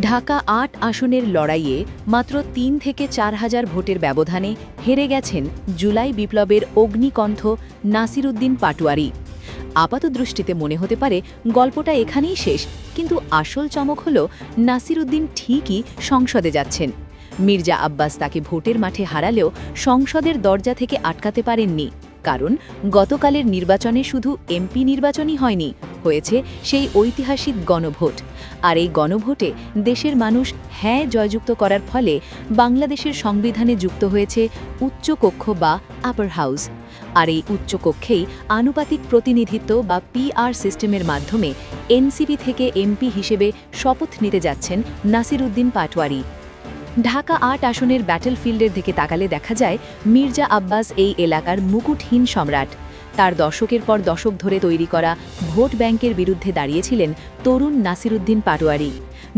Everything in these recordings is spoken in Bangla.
ঢাকা আট আসনের লড়াইয়ে মাত্র তিন থেকে চার হাজার ভোটের ব্যবধানে হেরে গেছেন জুলাই বিপ্লবের অগ্নিকণ্ঠ নাসিরুদ্দিন পাটোয়ারি। আপাতদৃষ্টিতে মনে হতে পারে গল্পটা এখানেই শেষ, কিন্তু আসল চমক হল নাসিরুদ্দিন ঠিকই সংসদে যাচ্ছেন। মির্জা আব্বাস তাকে ভোটের মাঠে হারালেও সংসদের দরজা থেকে আটকাতে পারেননি। কারণ গতকালের নির্বাচনে শুধু এমপি নির্বাচনই হয়নি, হয়েছে সেই ঐতিহাসিক গণভোট। আর এই গণভোটে দেশের মানুষ হ্যাঁ জয়যুক্ত করার ফলে বাংলাদেশের সংবিধানে যুক্ত হয়েছে উচ্চকক্ষ বা আপার হাউস আর এই উচ্চকক্ষেই আনুপাতিক প্রতিনিধিত্ব বা পিআর সিস্টেমের মাধ্যমে এনসিপি থেকে এমপি হিসেবে শপথ নিতে যাচ্ছেন নাসিরুদ্দিন পাটওয়ারি ঢাকা আট আসনের ব্যাটেলফিল্ডের দিকে তাকালে দেখা যায়, মির্জা আব্বাস এই এলাকার মুকুটহীন সম্রাট। তার দশকের পর দশক ধরে তৈরি করা ভোট ব্যাংকের বিরুদ্ধে দাঁড়িয়েছিলেন তরুণ নাসিরুদ্দিন পাটোয়ারি,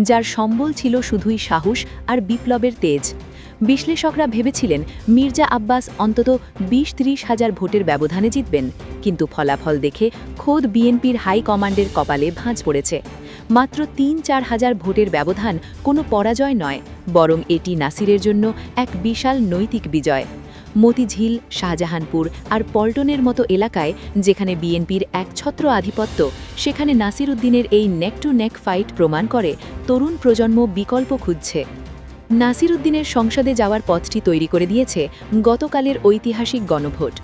যার সম্বল ছিল শুধুই সাহস আর বিপ্লবের তেজ। বিশ্লেষকরা ভেবেছিলেন, মির্জা আব্বাস অন্তত বিশ ত্রিশ হাজার ভোটের ব্যবধানে জিতবেন, কিন্তু ফলাফল দেখে খোদ বিএনপির হাই কমান্ডের কপালে ভাঁজ পড়েছে। মাত্র তিন চার হাজার ভোটের ব্যবধান কোনো পরাজয় নয়, বরং এটি নাসিরের জন্য এক বিশাল নৈতিক বিজয়। মতিঝিল, শাহজাহানপুর আর পল্টনের মতো এলাকায়, যেখানে বিএনপির একছত্র আধিপত্য, সেখানে নাসির উদ্দিনের এই নেক টু নেক ফাইট প্রমাণ করে তরুণ প্রজন্ম বিকল্প খুঁজছে। নাসির উদ্দিনের সংসদে যাওয়ার পথটি তৈরি করে দিয়েছে গতকালের ঐতিহাসিক গণভোট।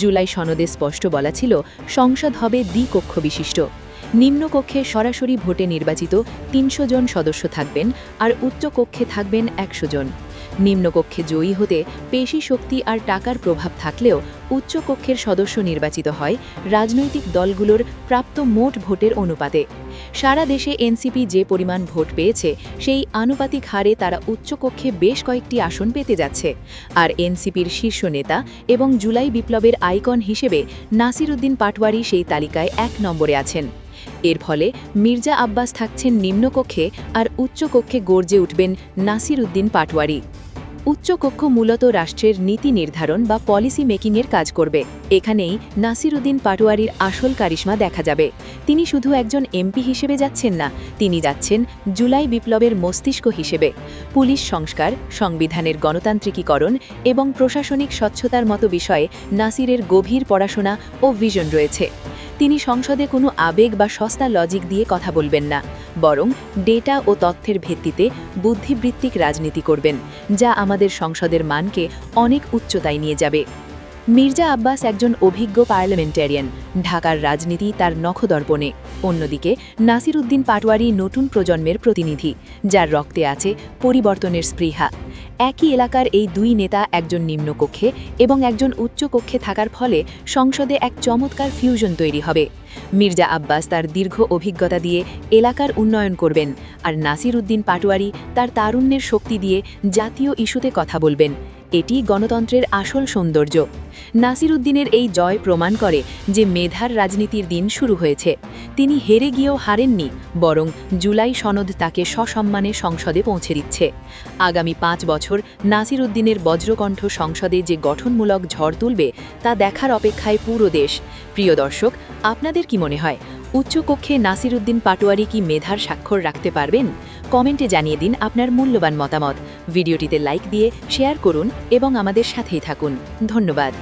জুলাই সনদে স্পষ্ট বলা ছিল, সংসদ হবে দ্বিকক্ষ বিশিষ্ট নিম্নকক্ষে সরাসরি ভোটে নির্বাচিত তিনশো জন সদস্য থাকবেন আর উচ্চকক্ষে থাকবেন একশো জন। নিম্নকক্ষে জয়ী হতে পেশি শক্তি আর টাকার প্রভাব থাকলেও উচ্চকক্ষের সদস্য নির্বাচিত হয় রাজনৈতিক দলগুলোর প্রাপ্ত মোট ভোটের অনুপাতে। সারা দেশে এনসিপি যে পরিমাণ ভোট পেয়েছে, সেই আনুপাতিক হারে তারা উচ্চকক্ষে বেশ কয়েকটি আসন পেতে যাচ্ছে। আর এনসিপির শীর্ষ নেতা এবং জুলাই বিপ্লবের আইকন হিসেবে নাসিরুদ্দিন পাটওয়ারি সেই তালিকায় এক নম্বরে আছেন। এর ফলে মির্জা আব্বাস থাকছেন নিম্নকক্ষে আর উচ্চকক্ষে গর্জে উঠবেন নাসির উদ্দিন পাটওয়ারি উচ্চকক্ষ মূলত রাষ্ট্রের নীতি নির্ধারণ বা পলিসি মেকিংয়ের কাজ করবে। এখানেই নাসিরুদ্দিন পাটোয়ারির আসল কারিশ্মা দেখা যাবে। তিনি শুধু একজন এমপি হিসেবে যাচ্ছেন না, তিনি যাচ্ছেন জুলাই বিপ্লবের মস্তিষ্ক হিসেবে। পুলিশ সংস্কার, সংবিধানের গণতান্ত্রিকীকরণ এবং প্রশাসনিক স্বচ্ছতার মতো বিষয়ে নাসিরের গভীর পড়াশোনা ও ভিশন রয়েছে। তিনি সংসদে কোনো আবেগ বা সস্তা লজিক দিয়ে কথা বলবেন না, বরং ডেটা ও তথ্যের ভিত্তিতে বুদ্ধিবৃত্তিক রাজনীতি করবেন, যা আমাদের সংসদের মানকে অনেক উচ্চতায় নিয়ে যাবে। মির্জা আব্বাস একজন অভিজ্ঞ পার্লামেন্টারিয়ান। ঢাকার রাজনীতি তার নখদর্পণে। অন্যদিকে, নাসির উদ্দিন পাটওয়ারি নতুন প্রজন্মের প্রতিনিধি, যার রক্তে আছে পরিবর্তনের স্পৃহা। একই এলাকার এই দুই নেতা একজন নিম্নকক্ষে এবং একজন উচ্চকক্ষে থাকার ফলে সংসদে এক চমৎকার ফিউশন তৈরি হবে। মির্জা আব্বাস তার দীর্ঘ অভিজ্ঞতা দিয়ে এলাকার উন্নয়ন করবেন আর নাসির উদ্দিন পাটোয়ারি তার তারুণ্যের শক্তি দিয়ে জাতীয় ইস্যুতে কথা বলবেন। এটি গণতন্ত্রের আসল সৌন্দর্য। নাসির উদ্দিনের এই জয় প্রমাণ করে যে মেধার রাজনীতির দিন শুরু হয়েছে। তিনি হেরে গিয়েও হারেননি, বরং জুলাই সনদ তাকে সসম্মানে সংসদে পৌঁছে দিচ্ছে। আগামী পাঁচ বছর নাসির উদ্দিনের বজ্রকণ্ঠ সংসদে যে গঠনমূলক ঝড় তুলবে, তা দেখার অপেক্ষায় পুরো দেশ। প্রিয় দর্শক, আপনাদের কি মনে হয়? উচ্চকক্ষে নাসির উদ্দিন পাটোয়ারি কি মেধার স্বাক্ষর রাখতে পারবেন? কমেন্টে জানিয়ে দিন আপনার মূল্যবান মতামত। ভিডিওটিতে লাইক দিয়ে শেয়ার করুন এবং আমাদের সাথেই থাকুন। ধন্যবাদ।